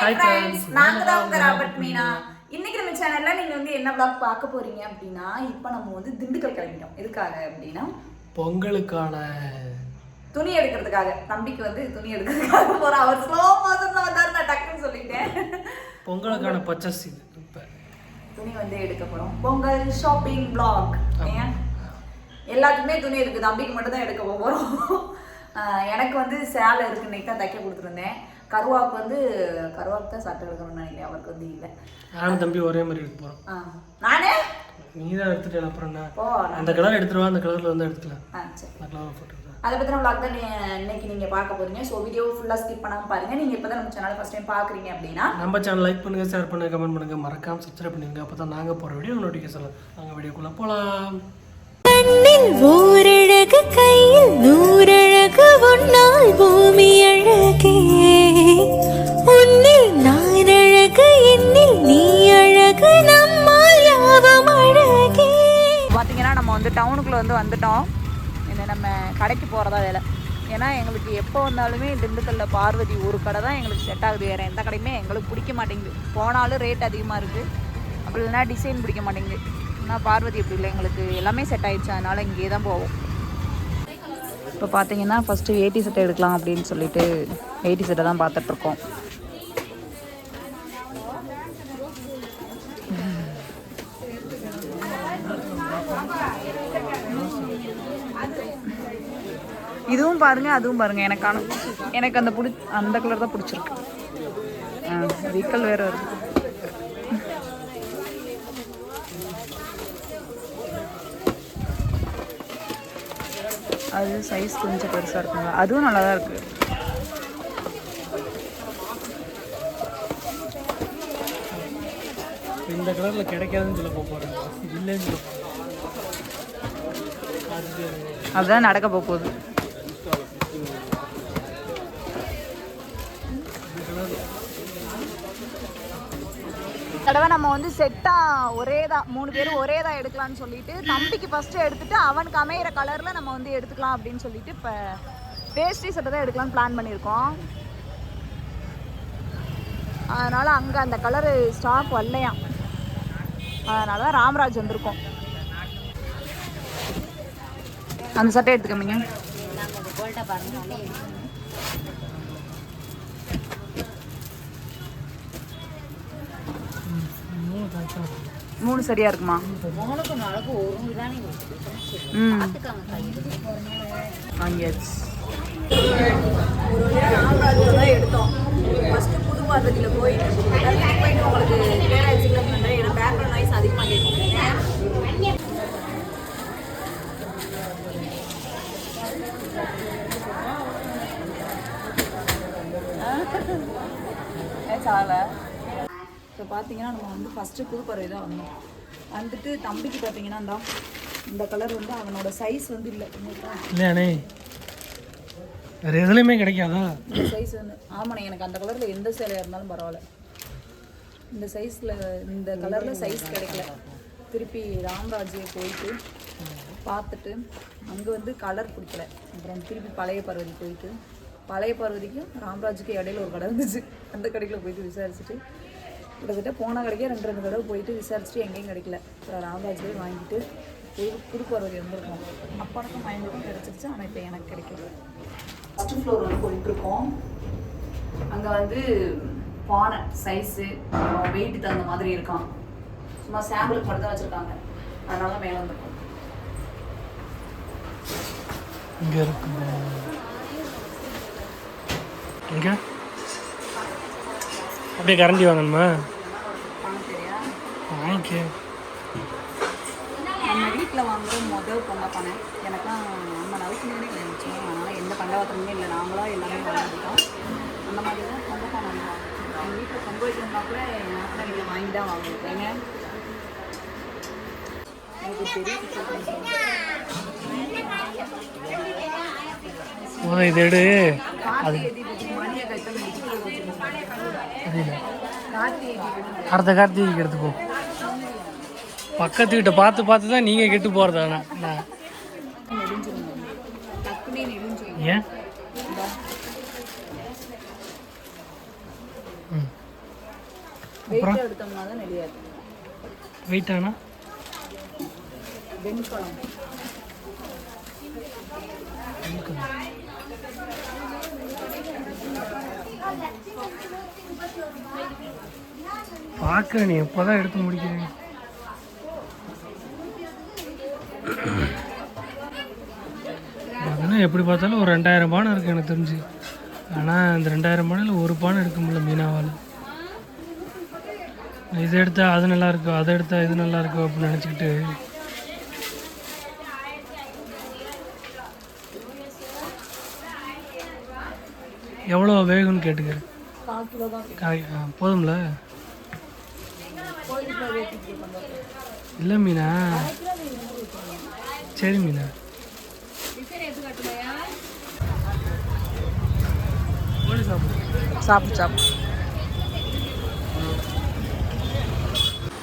Hi friends நாங்க தான் உங்க ராபர்ட் மீனா. இன்னைக்கு நம்ம சேனல்ல நீங்க வந்து என்ன vlog பார்க்க போறீங்க அப்படின்னா இப்போ நம்ம வந்து திண்டுக்கல் கிளம்பிட்டோம். எதுக்காக அப்படின்னா பொங்கலுக்கான துணி எடுக்கிறதுக்காக. தம்பிக்கு வந்து துணி எடுக்கிறதுக்காக போறோம். அவர் ஸ்லோ மோஷன்ல வந்தாரு நான் டக்குன்னு சொல்லிட்டேன். பொங்கலுக்கான பர்ச்சஸ் இது. இப்போ. துணி வந்து எடுக்க போறோம். Pongal shopping vlog. ஏன்? எல்லாத்துக்குமே துணி இருக்கு தம்பிக்கு மட்டும் தான் எடுக்க போறோம். ஆஹ் எனக்கு வந்து சேலை இருக்கு இன்னைக்கு தான் தைக்க கொடுத்துருந்தேன். கருவாக்கு வந்து கருவாக்கு தான் சட்டை எடுக்கணும்னு நினைக்கிறேன். அவருக்கு வந்து இல்லை. நானும் தம்பி ஒரே மாதிரி எடுக்க போகிறோம் ஆ. நானே? நீ தான் எடுத்துட்டு அப்புறம் என்ன? ஓ அந்த கலர் எடுத்துருவா அந்த கலரில் வந்து எடுத்துக்கலாம். ஆ சரி. அந்த கலர் போட்டுருக்கேன் அதை பற்றின vlog தான் நீ- இன்னைக்கு நீங்கள் பார்க்க போறீங்க. ஸோ வீடியோ ஃபுல்லாக ஸ்கிப் பண்ணாமல் பாருங்க. நீங்கள் இப்போ தான் நம்ம சேனலை ஃபஸ்ட் டைம் பார்க்குறீங்க அப்படின்னா நம்ம சேனல் லைக் பண்ணுங்க ஷேர் பண்ணுங்க கமெண்ட் பண்ணுங்க. மறக்காம சப்ஸ்கிரைப் பண்ணுங்க அப்போ தான் நாங்கள் போகிற வீடியோ நோட்டிஃபிகேஷன் நாங்கள் வீடியோக்குள்ளே போகலாம் கண்ணில் ஓரழகு கையில் நூறழகு உன்னால் பூமி டவுனுக்குள்ளே வந்து வந்துட்டோம். இந்த நம்ம கடைக்கு போகிறதா வேலை. ஏன்னா எங்களுக்கு எப்போ வந்தாலுமே திண்டுக்கல்ல பார்வதி ஒரு கடை தான் எங்களுக்கு செட் ஆகுது. வேறு எந்த கடையுமே எங்களுக்கு பிடிக்க மாட்டேங்குது. போனாலும் ரேட் அதிகமாக இருக்குது அப்படி இல்லைனா டிசைன் பிடிக்க மாட்டேங்குது. ஆனால் பார்வதி அப்படி இல்லை. எங்களுக்கு எல்லாமே செட் ஆகிடுச்சு அதனால் இங்கேயே தான் போவோம். இப்போ பார்த்தீங்கன்னா ஃபஸ்ட்டு ஏடி செட்டை எடுக்கலாம் அப்படின்னு சொல்லிட்டு ஏடி செட்டை தான் பார்த்துட்ருக்கோம் இதுவும் பாருங்க அதுவும் பாருங்க. எனக்கான எனக்கு அந்த பிடி அந்த கலர் தான் பிடிச்சிருக்கு. வீக்கல் வேற வருது. அது சைஸ் கொஞ்சம் பெருசாக இருக்குங்க. அதுவும் நல்லா தான் இருக்குது இந்த கலரில் கிடைக்காதுன்னு சொல்ல போகிறேன் இல்லைன்னு சொல்ல அதுதான் நடக்க போக போகுது. தடவை நம்ம வந்து செட்டா ஒரே தான் மூணு பேரும் ஒரே தான் எடுக்கலாம்னு சொல்லிட்டு தம்பிக்கு ஃபர்ஸ்ட் எடுத்துட்டு அவனுக்கு அமையிற கலர்ல நம்ம வந்து எடுத்துக்கலாம் அப்படின்னு சொல்லிட்டு இப்போ பேஸ்ட்ரி செட்டை தான் எடுக்கலாம்னு பிளான் பண்ணியிருக்கோம். அதனால அங்கே அந்த கலரு ஸ்டாக் வரலையாம். அதனால தான் ராமராஜ் வந்திருக்கோம். அந்த சட்டை எடுத்துக்கமிங்க மூணு சரியா இருக்குமா? ம். வாங்கியாச்சு எடுத்தோம் ஃபஸ்ட்டு புது பார்வதியில் போயிட்டு போயிட்டு உங்களுக்கு பேர் எக்ஸிக்யூட் பண்ணுறேன் ஏன்னா பேக்ரவுண்ட் நாய்ஸ் அதிகமாக கேட்கும் சால இப்போ பார்த்தீங்கன்னா நம்ம வந்து ஃபஸ்ட்டு புது பறவை தான் வந்தோம். வந்துட்டு தம்பிக்கு பார்த்தீங்கன்னா இந்த இந்த கலர் வந்து அவனோட சைஸ் வந்து இல்லை. இல்லையாண்ணே வேறு எதுலேயுமே கிடைக்காதா? இந்த சைஸ் வந்து ஆமாண்ணே எனக்கு அந்த கலரில் எந்த சேலையாக இருந்தாலும் பரவாயில்ல. இந்த சைஸில் இந்த கலரில் சைஸ் கிடைக்கல. திருப்பி ராம்ராஜே போயிட்டு பார்த்துட்டு அங்கே வந்து கலர் பிடிக்கல. அப்புறம் திருப்பி பழைய பார்வதி போயிட்டு பழைய பார்வதிக்கும் ராம்ராஜுக்கும் இடையில ஒரு கடை இருந்துச்சு அந்த கடைக்குள்ள போயிட்டு விசாரிச்சுட்டு கிட்டத்தட்ட போன கடைக்கே ரெண்டு ரெண்டு தடவை போயிட்டு விசாரிச்சுட்டு எங்கேயும் கிடைக்கல. அப்புறம் ராம்ராஜ்லேயே வாங்கிட்டு புது புது பார்வதி வந்திருக்கோம். அப்பானுக்கும் மைண்டுக்கும் கிடச்சிருச்சு ஆனால் இப்போ எனக்கு கிடைக்கல. ஃபஸ்ட்டு ஃப்ளோர் வந்து போயிட்டுருக்கோம். அங்கே வந்து பானை சைஸு வெயிட் தகுந்த மாதிரி இருக்கான் சும்மா சாம்பிளுக்கு மட்டும் தான் வச்சுருக்காங்க. அதனால மேலே வந்துருக்கோம். இங்கே இருக்கு இங்கே அப்படியே கரண்டி வாங்கணுமா? வாங்கிக்க நம்ம வீட்டில் வாங்குற முதல் பொங்க பானை. எனக்குலாம் கிடையாது அதனால் எந்த பண்டவத்திலுமே இல்லை. நாங்களாம் எல்லாமே வாங்கிட்டோம் அந்த மாதிரி தான் பொங்க பானை எங்கள் வீட்டில் பொங்க வைக்கிறதா கூட எனக்கு வீட்டில் வாங்கி தான் வாங்குவோம் ஏங்க எனக்கு பெரிய இது எடு. கார்த்திகை கார்த்திகை தீபத்துக்கு அடுத்த கார்த்திகைக்கு எடுத்துப்போம் பக்கத்து வீட்டை பார்த்து பார்த்து தான் நீங்கள் கெட்டு போகிறது ஆனால் நான் ஏன்? இந்தா. ம் வெயிட் தான் நெளியாது வெயிட் ஆனா வெண்கலம் பார்க்க நீ எப்போதான் எடுத்து முடிக்கிறீங்க பார்த்தீங்கன்னா எப்படி பார்த்தாலும் ஒரு ரெண்டாயிரம் பானை இருக்குது எனக்கு தெரிஞ்சு. ஆனால் அந்த ரெண்டாயிரம் பானையில் ஒரு பானை எடுக்க முடியல மீனாவால். இது எடுத்தா அது நல்லா இருக்கு? அதை எடுத்தா இது நல்லா இருக்கும் அப்படின்னு நினச்சிக்கிட்டு. எவ்வளோ வேகும்னு கேட்டுக்கிறேன். தான். போதும்ல? இல்லை மீனா. சரி மீனா. சாப்பிடு சாப்பிடு.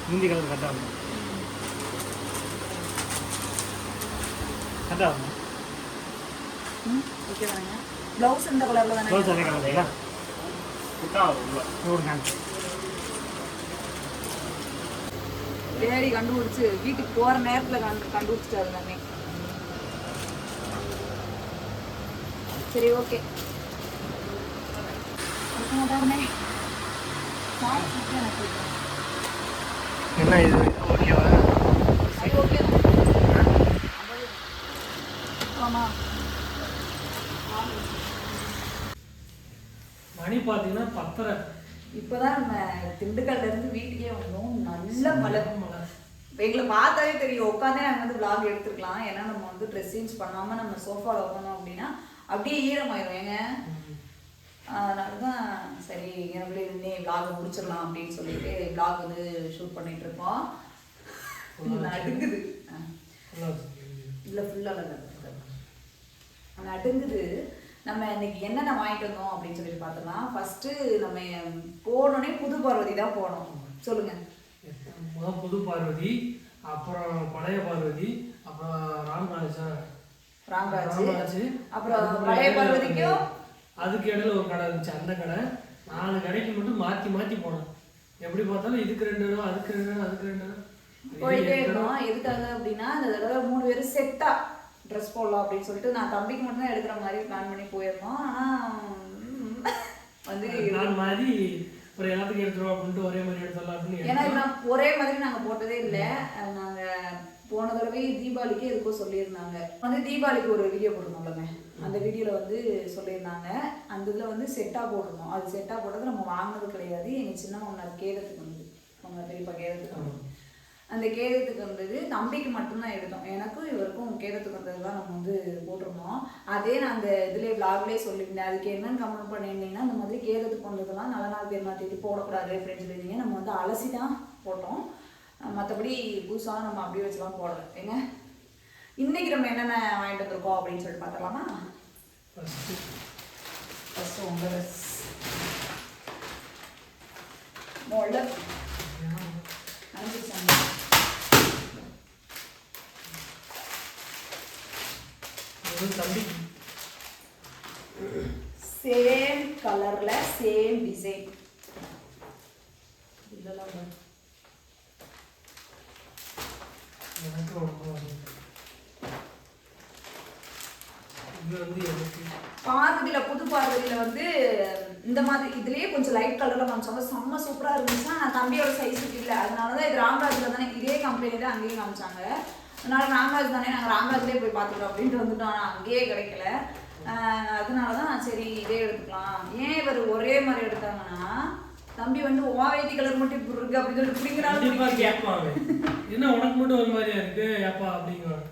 ஹிந்தி கலர் கரெக்டாக இருக்கும். கரெக்டாக இருக்கும். ஓகே தானே ப்ளவுஸ் இந்த கலரில் தானே க்ளோஸ் அதே கலர் இல்லையா? தேடி கண்டுபிடிச்சு வீட்டுக்கு போகிற நேரத்தில் கண்டு கண்டுபிடிச்சிட்டாரு எல்லாமே சரி ஓகே என்ன இது? ஓகேவா அது ஓகே ஆமாம் மணி பார்த்தீங்கன்னா பத்தரை. இப்போதான் நம்ம திண்டுக்கல்ல இருந்து வீட்டுக்கே வந்தோம். நல்ல மழை. மழை எங்களை பார்த்தாலே தெரியும் உட்காந்தே நாங்கள் வந்து vlog எடுத்துருக்கலாம். ஏன்னா நம்ம வந்து ட்ரெஸ் சேஞ்ச் பண்ணாமல் நம்ம சோஃபாவில் உட்காந்தோம் அப்படின்னா அப்படியே ஈரமாயிரும். ஏங்க? அதனால தான் சரி எனக்கு இன்னே vlog முடிச்சிடலாம் அப்படின்னு சொல்லிட்டு vlog வந்து ஷூட் பண்ணிட்டு இருக்கோம். நடுங்குது. இல்லை ஃபுல்லாக நடுங்குது. நம்ம இன்னைக்கு என்னென்ன வாங்கிட்டு வந்தோம் அப்படின்னு சொல்லிட்டு பார்த்தோம்னா ஃபர்ஸ்ட் நம்ம போனோடனே புது பார்வதி தான் போனோம். சொல்லுங்க. முதல் புது பார்வதி அப்புறம் பழைய பார்வதி அப்புறம் ராம்ராஜா ராமராஜ். அப்புறம் பழைய பார்வதிக்கும்? அதுக்கு இடையில ஒரு கடை இருந்துச்சு. அந்த கடை நாலு கடைக்கு மட்டும் மாற்றி மாற்றி போனோம். எப்படி பார்த்தாலும் இதுக்கு ரெண்டு இடம் அதுக்கு ரெண்டு இடம் அதுக்கு ரெண்டு இடம் போயிட்டே இருந்தோம் எதுக்காக அப்படின்னா இந்த தடவை மூணு பேரும் செட்டா ட்ரெஸ் போடலாம் அப்படின்னு சொல்லிட்டு நான் தம்பிக்கு மட்டும் தான் எடுக்கிற மாதிரி பிளான் பண்ணி போயிருந்தோம். ஆனால் வந்து நான் மாதிரி ஒரு எல்லாத்துக்கும் எடுத்துருவோம் அப்படின்ட்டு ஒரே மாதிரி எடுத்துடலாம் அப்படின்னு ஏன்னா நான் ஒரே மாதிரி நாங்கள் போட்டதே இல்லை. நாங்கள் போன தடவை தீபாவளிக்கு எதுக்கோ சொல்லியிருந்தாங்க. வந்து தீபாவளிக்கு ஒரு வீடியோ போட்டிருந்தோம்லங்க. அந்த வீடியோவில் வந்து சொல்லியிருந்தாங்க. அந்த இதில் வந்து செட்டாக போட்டிருந்தோம். அது செட்டாக போட்டது நம்ம வாங்கினது கிடையாது. எங்கள் சின்ன மாமனார் கேரத்துக்கு வந்தது அவங்க பெரியப்பா கேரத்துக்கு அந்த கேதத்துக்கு வந்தது தம்பிக்கு மட்டும்தான் எடுத்தோம். எனக்கும் இவருக்கும் கேதத்துக்கு வந்தது தான் நம்ம வந்து போட்டிருந்தோம். அதே நான் அந்த இதுலேயே விளாக்லேயே சொல்லியிருந்தேன். அதுக்கு என்னன்னு கமெண்ட் பண்ணியிருந்தீங்கன்னா இந்த மாதிரி கேதத்துக்கு வந்ததெல்லாம் நல்ல நாள் பேர் மாற்றிட்டு போடக்கூடாது அப்படின்னு சொல்லியிருந்தீங்க நம்ம வந்து அலசி தான் போட்டோம். மற்றபடி புதுசாக நம்ம அப்படியே வச்சுலாம் போடல. ஏங்க? இன்னைக்கு நம்ம என்னென்ன வாங்கிட்டு வந்திருக்கோம் அப்படின்னு சொல்லிட்டு பார்த்தலாமா ஃபஸ்ட்டு ஃபஸ்ட்டு உங்கள் ட்ரெஸ் முதல்ல அனுப்பிச்சாங்க தம்பிக்கு சேம் கலர்ல சேம் டிசைன் இல்லலாம் எனக்கு ரொம்ப. இது வந்து எனக்கு பார்வதியில புது பார்வதியில வந்து இந்த மாதிரி இதுலயே கொஞ்சம் லைட் கலர்ல காமிச்சாங்க. செம்ம சூப்பரா இருந்துச்சுன்னா நான் தம்பியோட சைஸுக்கு இல்லை அதனாலதான் இது ராம்ராஜ்ல தானே இதே கம்பெனி தான் அங்கேயும் காமிச்சாங்க. அதனால ராம்ராஜ் தானே நாங்கள் ராம்ராஜ்லேயே போய் பார்த்துக்கிறோம் அப்படின்ட்டு வந்துட்டோம். ஆனால் அங்கேயே கிடைக்கல. ஆஹ் அதனாலதான் சரி இதே எடுத்துக்கலாம். ஏன் இவர் ஒரே மாதிரி எடுத்தாங்கன்னா தம்பி வந்து ஓவேதி கலர் மட்டும் இப்படி இருக்கு அப்படின்னு கண்டிப்பா பிடிக்கிறாங்க கேட்பாங்க. என்ன உனக்கு மட்டும் ஒரு மாதிரியா இருக்கு? ஏப்பா அப்படிங்குவாங்க.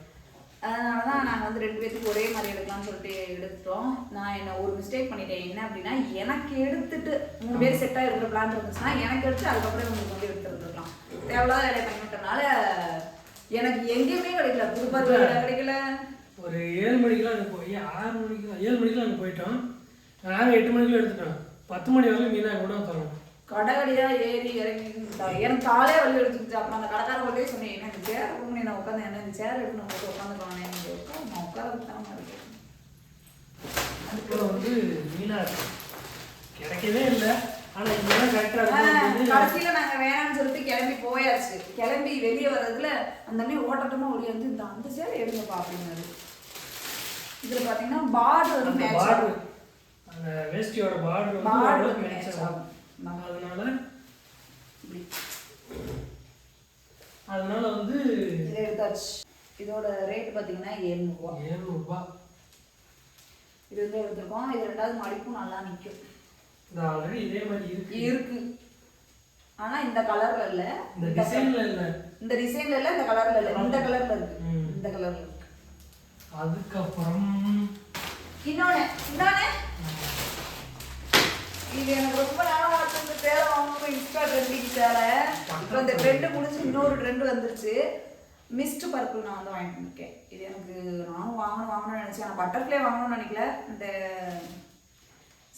அதனால தான் நாங்கள் வந்து ரெண்டு பேத்துக்கு ஒரே மாதிரி எடுக்கலாம்னு சொல்லிட்டு எடுத்துட்டோம். நான் என்ன ஒரு மிஸ்டேக் பண்ணிட்டேன். என்ன அப்படின்னா எனக்கு எடுத்துட்டு மூணு பேர் செட்டாக இருக்கிற பிளான் இருந்துச்சுன்னா எனக்கு எடுத்து அதுக்கப்புறம் உங்களுக்கு வந்து எடுத்துருந்துருக்கலாம் தேவையில்லாத வேலையை பண்ணிவிட்டனால எனக்கு எங்கேயுமே கிடைக்கல. புதுப்பார் கிடைக்கல. ஒரு ஏழு மணிக்கெல்லாம் அங்கே போய் ஆறு மணிக்கு ஏழு மணிக்கெல்லாம் அங்கே போயிட்டோம். நாங்கள் எட்டு மணிக்கெல்லாம் எடுத்துட்டோம். பத்து மணி வரைக்கும் மீனா கூட தரோம் கடகடியா ஏறி இறங்கி எனக்கு காலே வலி எடுத்துக்கிச்சு. அப்புறம் அந்த கடைக்கார வழியே சொன்னேன் இந்த சேர் உங்க நான் உட்காந்து என்ன இந்த சேர் எடுத்து நம்ம உட்காந்துக்கலாம் உட்காந்து நான் இருக்கேன் அதுக்கப்புறம் வந்து மீனா கிடைக்கவே இல்லை. கடைசியில நாங்க வேணாம்னு சொல்லிட்டு கிளம்பி போயாச்சு. கிளம்பி வெளியே வர்றதுல அந்த அண்ணி ஓட்டட்டமா ஓடி வந்து இந்த அந்த சேலை எடுங்கப்பா அப்படின்னாரு. இதுல பாத்தீங்கன்னா பார்டர் வந்து அந்த மேட்ச் பார்டர் ஆகும். அந்த வேஷ்டியோட பார்டர் பார்டர் மேட்ச் ஆகும். அதனால அதனால வந்து இதை எடுத்தாச்சு. இதோட ரேட் பாத்தீங்கன்னா ஏழ்நூறுவா. ஏழ்நூறு ரூபாய் இது வந்து எடுத்திருக்கோம். இது ரெண்டாவது மடிப்பும் நல்லா நிக்கும். இந்த ஆல்ரெடி இதே மாதிரி இருக்கு. இருக்கு. ஆனா இந்த கலர்ல இல்ல. இந்த டிசைன்ல இல்ல. இந்த டிசைன்ல இல்ல இந்த கலர்ல இல்ல. இந்த கலர்ல இருக்கு. இந்த கலர்ல இருக்கு. அதுக்கப்புறம் இன்னொன்னு இன்னொன்னு? இது எனக்கு ரொம்ப ஆச்சு. இந்த சேலை வாங்கணும் இன்ஸ்டா ட்ரெண்டிங் சேலை. இப்போ இந்த ட்ரெண்டு முடிஞ்சு இன்னொரு ட்ரெண்ட் வந்துருச்சு. மிஸ்ட் பர்பிள் நான் வந்து வாங்கிட்டு இருக்கேன் இது எனக்கு நானும் வாங்கணும் வாங்கணும்னு நினைச்சேன். நான் பட்டர்ஃப்ளை வாங்கணும்னு நினைக்கல. இந்த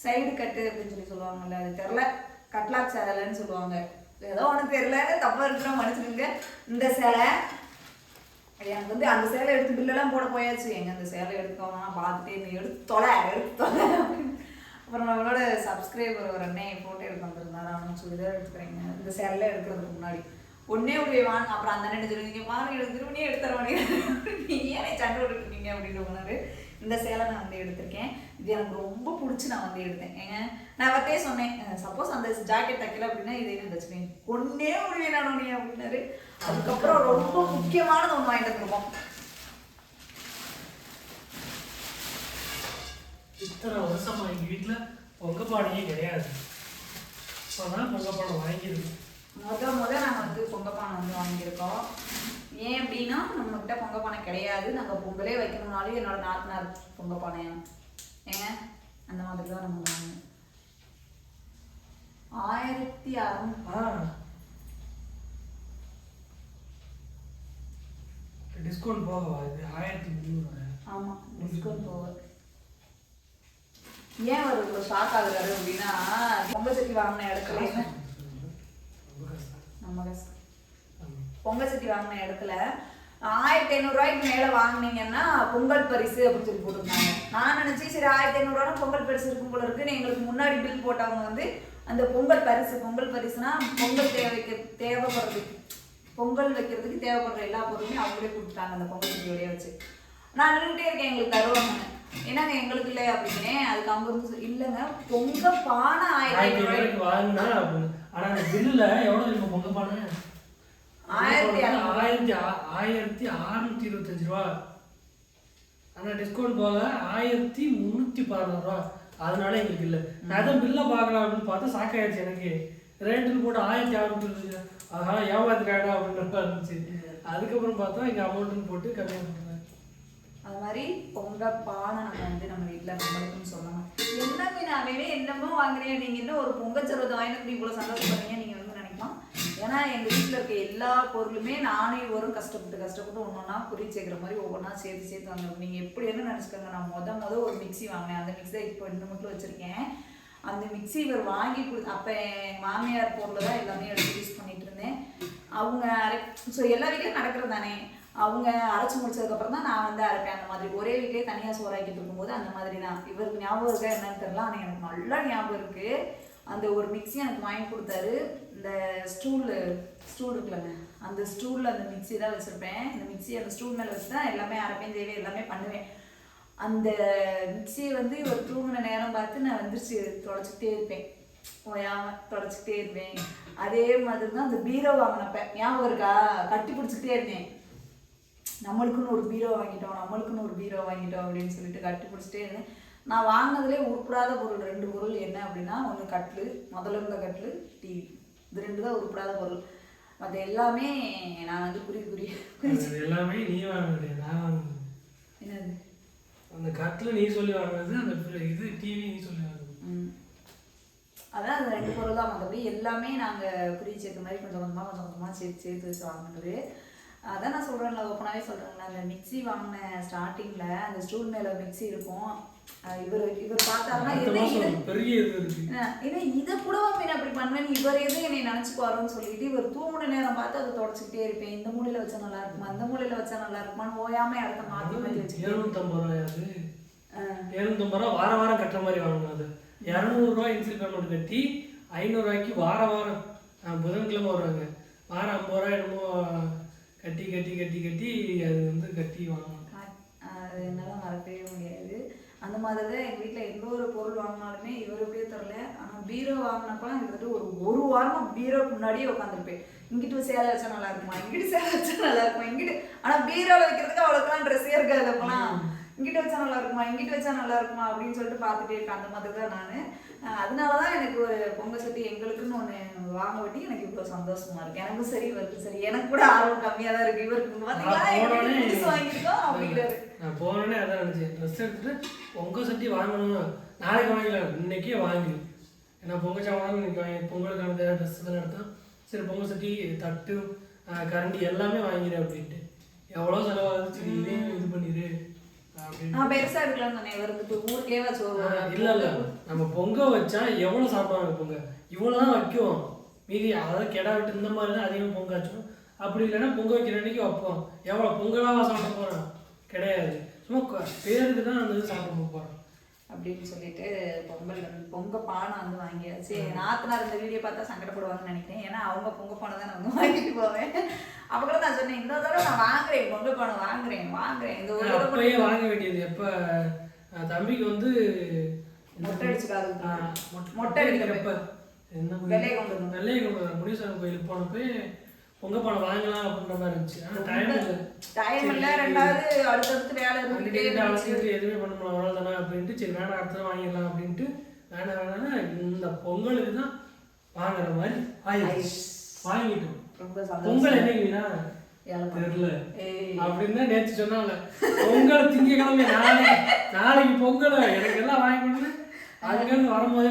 சைடு கட்டு அப்படின்னு சொல்லி சொல்லுவாங்கல்ல அது தெரில கட்லாக் சேலைன்னு சொல்லுவாங்க. ஏதோ ஒன்று தெரியல தப்பா இருக்கிற மனுஷனுங்க இந்த சேலை எனக்கு வந்து அந்த சேலை எடுத்து பில்லெல்லாம் போட போயாச்சு. எங்க அந்த சேலை எடுத்தோம்னா பார்த்துட்டே நீ எடுத்து தொலை எடுத்து தொலை. அப்புறம் நம்மளோட சப்ஸ்கிரைபர் ஒரு அண்ணன் ஃபோட்டோ எடுத்து வந்திருந்தாரு. அவனு சுடிதார் எடுத்துக்கிறீங்க. இந்த சேலை எடுக்கிறதுக்கு முன்னாடி. ஒன்னே ஒரு வாங்க அப்புறம் அந்த அண்ணன் சொல்லுவீங்க வாங்க எடுத்து நீ எடுத்துறவனே நீ ஏன் சண்டை விட்டுருக்கீங்க அப்படின்னு சொன்னாரு இந்த சேலை நான் வந்து எடுத்திருக்கேன். இது எனக்கு ரொம்ப பிடிச்சி நான் வந்து எடுத்தேன். ஏங்க நான் அவர்கிட்டயே சொன்னேன் சப்போஸ் அந்த ஜாக்கெட் தைக்கல அப்படின்னா இதே தச்சுவேன் ஒன்னே ஒரு வேணாம் நீ அப்படின்னாரு. அதுக்கப்புறம் ரொம்ப முக்கியமானது ஒன்று வாங்கிட்டு வந்திருக்கோம். இத்தனை வருஷமா எங்க வீட்டுல பொங்கப்பானையே கிடையாது. இப்பதான் பொங்கப்பானை வாங்கியிருக்கு முத முத நாங்கள் வந்து பொங்கப்பானை வந்து வாங்கியிருக்கோம். ஏன் அப்படின்னா நம்மக்கிட்ட பொங்கப்பானை கிடையாது. நாங்கள் பொங்கலே வைக்கணும்னாலும் என்னோட நாத்தனார் பொங்கப்பானை ஏங்க அந்த மாதிரி தான் நம்ம ஆயிரத்தி அறுநூறு டிஸ்கவுண்ட் போகவா? இது ஆயிரத்தி முந்நூறு ஆமாம் டிஸ்கவுண்ட் போவர் ஏன் அவர் இவ்வளோ ஷாக் ஆகுறாரு அப்படின்னா பொங்கல் சட்டி வாங்கின இடத்துல நம்ம கஷ்டம். ஆமா. பொங்கல் சட்டி வாங்கின இடத்துல ஆயிரத்தி ஐநூறுரூவாய்க்கு மேலே வாங்குனீங்கன்னா பொங்கல் பரிசு அப்படின்னு சொல்லி போட்டிருந்தாங்க. நான் நினச்சி சரி ஆயிரத்தி ஐநூறுரூவா பொங்கல் பரிசு இருக்கும் போல இருக்குன்னு எங்களுக்கு முன்னாடி பில் போட்டவங்க வந்து அந்த பொங்கல் பரிசு பொங்கல் பரிசுனா பொங்கல் தேவைக்கு தேவைப்படுறதுக்கு பொங்கல் வைக்கிறதுக்கு தேவைப்படுற எல்லா பொருளுமே அவங்களே கொடுத்துட்டாங்க அந்த பொங்கல் சட்டியோடய வச்சு. நான் நின்றுட்டே இருக்கேன் எங்களுக்கு தருவாங்க என்னங்க எங்களுக்கு இல்லை அப்படின்னே. அதுக்கு அவங்க வந்து இல்லைங்க பொங்க பானை ஆயிரத்தி ஐநூறுரூவாய்க்கு வாங்கினா ஆனால் அந்த பில்லில் எவ்வளோ இருக்கும் பொங்க பானை? ஆயிரத்தி. ஆயிரத்தி ஆயிரத்தி அறுநூத்தி இருபத்தஞ்சு ரூபா. ஆனா டிஸ்கவுண்ட் போக ஆயிரத்தி முந்நூற்றி பதினாறு ரூபா. அதனால எங்களுக்கு இல்லை. நான் பில்லை பார்க்கலாம் அப்படின்னு பார்த்தா சாக்காயிடுச்சு எனக்கு. ரேட்டுன்னு போட்டு ஆயிரத்தி அறுநூத்தி இருபத்தஞ்சு. ஆஹா ஏமாத்திராடா அப்படின்னு இருந்துச்சு. அதுக்கப்புறம் பார்த்தா இங்கே அமௌண்ட்டுன்னு போட்டு கம்மியாக பண்ணுறாங்க அது மாதிரி பொங்க பானை நம்ம வந்து நம்ம வீட்டில் நம்மளுக்குன்னு சொல்லணும். என்ன மீனாவே என்னமோ வாங்குறீங்க நீங்கள் என்ன ஒரு பொங்கல் செல்வத்தை வாங்கிட்டு இவ்வளோ சந்தோஷப்படுறீங்க ஏன்னா எங்கள் வீட்டில் இருக்க எல்லா பொருளுமே நானே வரும் கஷ்டப்பட்டு கஷ்டப்பட்டு ஒன்று ஒன்றா குறி சேர்க்குற மாதிரி ஒவ்வொன்றா சேர்த்து சேர்த்து வாங்குறோம் நீங்கள் எப்படி என்ன நினச்சிக்கோங்க. நான் மொதல் மொதல் ஒரு மிக்ஸி வாங்கினேன். அந்த மிக்ஸி இப்போ இன்னும் மட்டும் வச்சுருக்கேன். அந்த மிக்ஸி இவர் வாங்கி கொடு அப்போ என் மாமியார் பொருள் தான் எல்லாமே எடுத்து யூஸ் பண்ணிட்டு இருந்தேன். அவங்க அரை ஸோ எல்லா வீட்லையும் நடக்கிறது தானே. அவங்க அரைச்சி முடிச்சதுக்கப்புறம் தான் நான் வந்து அரைப்பேன். அந்த மாதிரி ஒரே வீட்லேயே தனியாக சோறாக்கிட்டு இருக்கும்போது அந்த மாதிரி தான். இவருக்கு ஞாபகம் இருக்கா என்னன்னு தெரியல ஆனால் எனக்கு நல்லா ஞாபகம் இருக்குது அந்த ஒரு மிக்சி எனக்கு வாங்கி கொடுத்தாரு. இந்த ஸ்டூல் ஸ்டூல் இருக்குல்லங்க. அந்த ஸ்டூலில் அந்த மிக்ஸி தான் வச்சுருப்பேன். இந்த மிக்சி அந்த ஸ்டூல் மேலே வச்சு தான் எல்லாமே அரைப்பேன் செய்வேன் எல்லாமே பண்ணுவேன். அந்த மிக்ஸியை வந்து ஒரு தூங்கின நேரம் பார்த்து நான் வந்துருச்சு தொடச்சிக்கிட்டே இருப்பேன். ஓயாம தொடச்சிக்கிட்டே இருப்பேன். அதே மாதிரி தான் அந்த பீரோ வாங்கினப்ப. ஞாபகம் இருக்கா? கட்டி பிடிச்சிக்கிட்டே இருந்தேன். நம்மளுக்குன்னு ஒரு பீரோ வாங்கிட்டோம் நம்மளுக்குன்னு ஒரு பீரோ வாங்கிட்டோம் அப்படின்னு சொல்லிட்டு கட்டி பிடிச்சிட்டே இருந்தேன். நான் வாங்கினதுலே உருப்படாத பொருள் ரெண்டு பொருள் என்ன அப்படின்னா ஒன்று கட்லு முதல்ல இருந்த கட்லு டிவி. இது ரெண்டு தான் உருப்படாத பொருள். மற்ற எல்லாமே நான் வந்து குறி குறி எல்லாமே நீ வாங்கினது என்னது? அந்த கட்டில் நீ சொல்லி வாங்கினது அந்த இது டிவி நீ சொல்லி வாங்கினது. அதான் அந்த ரெண்டு பொருள் தான் மற்றபடி எல்லாமே நாங்கள் குறி சேர்த்த மாதிரி கொஞ்சம் கொஞ்சமாக கொஞ்சம் கொஞ்சமாக சேர்த்து சேர்த்து வச்சு வாங்கினது. அதான் நான் சொல்கிறேன்ல ஓப்பனாகவே சொல்கிறேன்ல அந்த மிக்ஸி வாங்கின ஸ்டார்டிங்கில் அந்த ஸ்டூல் மேலே மிக்ஸி இருக்கும். இவர் இவர் பார்த்தாருன்னா அடுத்த என்ன இது கூடவா மீன் அப்படி பண்ணுவேன் இவர் எதுவும் என்னை நினச்சிக்குவாரோன்னு சொல்லிட்டு இவர் தூங்குன நேரம் பார்த்து அதை தொடச்சிக்கிட்டே இருப்பேன். இந்த மூலையில் வச்சா நல்லா இருக்குமா? அந்த மூலையில் வச்சா நல்லா இருக்குமான்னு ஓயாம இடத்த மாற்றி மாற்றி வச்சுக்கிட்டே எழுநூத்தம்பது ரூபாய் அது? அஹ் எழுநூத்தம்பது ரூபா வாரம் வாரம் கட்டுற மாதிரி வாங்கணும் அது. இரநூறுவா இன்சில் பேமெண்ட் கட்டி ஐநூறுரூவாய்க்கு வார வாரம் புதன்கிழமை வருவாங்க. வாரம் ஐம்பது ரூபா என்னமோ கட்டி கட்டி கட்டி கட்டி அது வந்து கட்டி வாங்கணும். அது என்னால் மறக்கவே அந்த மாதிரி தான் எங்கள் வீட்டில் எந்த ஒரு பொருள் வாங்கினாலுமே இவர் எப்படியோ தரல. ஆனால் பீரோ வாங்கினப்பெல்லாம் கிட்டத்தட்ட ஒரு ஒரு வாரமாக பீரோக்கு முன்னாடியே உட்காந்துருப்பேன் இங்கிட்டு சேலை வச்சா நல்லா இருக்குமா? இங்கிட்டு சேலை வச்சா நல்லா இருக்குமா? இங்கிட்டு ஆனால் பீரோவில் வைக்கிறதுக்கு அவளுக்குலாம் ட்ரெஸ்ஸே இருக்காது அப்போலாம். இங்கிட்டு வச்சா நல்லா இருக்குமா? இங்கிட்டு வச்சா நல்லா இருக்குமா? அப்படின்னு சொல்லிட்டு பார்த்துட்டே இருக்கேன். அந்த மாதிரி தான் நான். அதனால தான் எனக்கு ஒரு பொங்கல் சட்டி எங்களுக்குன்னு ஒன்று வாங்க வெட்டி எனக்கு இவ்வளோ சந்தோஷமா இருக்கு. எனக்கும் சரி இவருக்கும் சரி. எனக்கு கூட ஆர்வம் கம்மியாக தான் இருக்கு இவருக்கு பார்த்தீங்களா வாங்கியிருக்கோம் அப்படிங்கிறாரு நான் போனோடனே அதான் நினச்சேன். ட்ரெஸ் எடுத்துட்டு பொங்கல் சட்டி வாங்கணும் நாளைக்கு வாங்கிக்கலாம் இன்னைக்கே வாங்கி. ஏன்னா பொங்கல் சாமான் இன்னைக்கு வாங்கி பொங்கலுக்கான தேவை ட்ரெஸ் தான் எடுத்தோம் சரி பொங்கல் சட்டி தட்டு கரண்டி எல்லாமே வாங்கிடு அப்படின்ட்டு. எவ்வளோ செலவாகுது? சரி இதையும் இது பண்ணிடு. நான் பெருசா எடுக்கலாம்னு இவருக்கு இப்போ ஊருக்கே இல்ல இல்ல. நம்ம பொங்க வச்சா எவ்வளவு சாப்பிடுவாங்க பொங்க? இவ்வளவு தான் வைக்கும் மீதி அதாவது கெடா விட்டு இந்த மாதிரி தான் அதிகமாக பொங்க வச்சோம் அப்படி இல்லைன்னா பொங்க வைக்கிற அன்னைக்கு வைப்போம். எவ்வளவு பொங்கலாவா சாப்பிட போறோம்? கிடையாது. சும்மா பேருக்கு தான் அந்த இது சாப்பிட அப்படின்னு சொல்லிட்டு பொங்கல் வந்து- பொங்க பானை வந்து வாங்கியாச்சு. நாத்தனார் இந்த வீடியோ பார்த்தா சங்கடப்படுவாங்கன்னு நினைக்கிறேன். ஏன்னா அவங்க பொங்க பானை தான் நான் வந்து வாங்கிட்டு போவேன். அப்போ கூட நான் சொன்னேன் இந்த தடவை நான் வாங்குறேன் பொங்க பானை வாங்குறேன் வாங்குறேன். இந்த ஒரு தடவை வாங்க வேண்டியது. எப்ப தம்பிக்கு வந்து மொட்டை அடிச்சுக்காது மொட்டை அடிக்கிறப்ப. என்ன வெள்ளையை கொண்டு. வெள்ளையை கொண்டு வர முனீஸ்வரன் கோயிலுக்கு போனப்ப பொங்க பானை வாங்கலாம் அப்படின்ற மாதிரி இருந்துச்சு. ஆனா டைம் இல்லை. டைம் இல்லை ரெண்டாவது அடுத்தடுத்து வேலை அவசியத்துக்கு எதுவுமே பண்ண முடியல அவ்வளோ தானே அப்படின்ட்டு சரி வேணாம் அடுத்த வாங்கிடலாம் அப்படின்ட்டு வேணாம் வேணாம்னா இந்த பொங்கலுக்கு தான் வாங்குற மாதிரி ஆயிடுச்சு. வாங்கிட்டோம். பொங்கல் என்னைக்குனா தெரியல. ஏய். அப்படின்னு நேற்று சொன்னாங்க. பொங்கல் திங்கக்கிழமை நாளைக்கு நாளைக்கு பொங்கல். எனக்கு எல்லாம் வாங்கி அதுக்கடுத்து வரும்போதே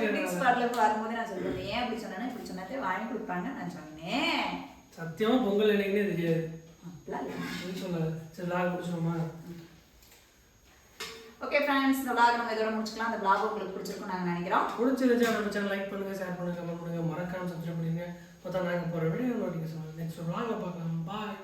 ஷூட்டிங் ஸ்பாட்ல வரும்போது நான் சொல்றேன். ஏன் அப்படி சொன்னேன்னா இப்படி சொன்னாதே வாங்கி கொடுப்பாங்க நான் சொன்னேன். சத்தியமா பொங்கல் என்னைக்குன்னே தெரியாது. அப்படின்னு சொன்னாரு சரி லாக் முடிச்சிடுமா ஓகே ஃப்ரெண்ட்ஸ் இந்த vlog நம்ம இதோட முடிச்சுக்கலாம். அந்த vlog உங்களுக்கு பிடிச்சிருக்கும் நாங்க நினைக்கிறோம். பிடிச்சிருச்சா நம்ம சேனல் லைக் பண்ணுங்க ஷேர் பண்ணுங்க கமெண்ட் பண்ணுங்க. மறக்காம சப்ஸ்கிரைப் பண்ணுங்க பார்த்தா நாங்கள் போகிற வீடியோ நோட்டிஃபிகேஷன் நெக்ஸ்ட் vlogல பார்க்கலாம். பாய்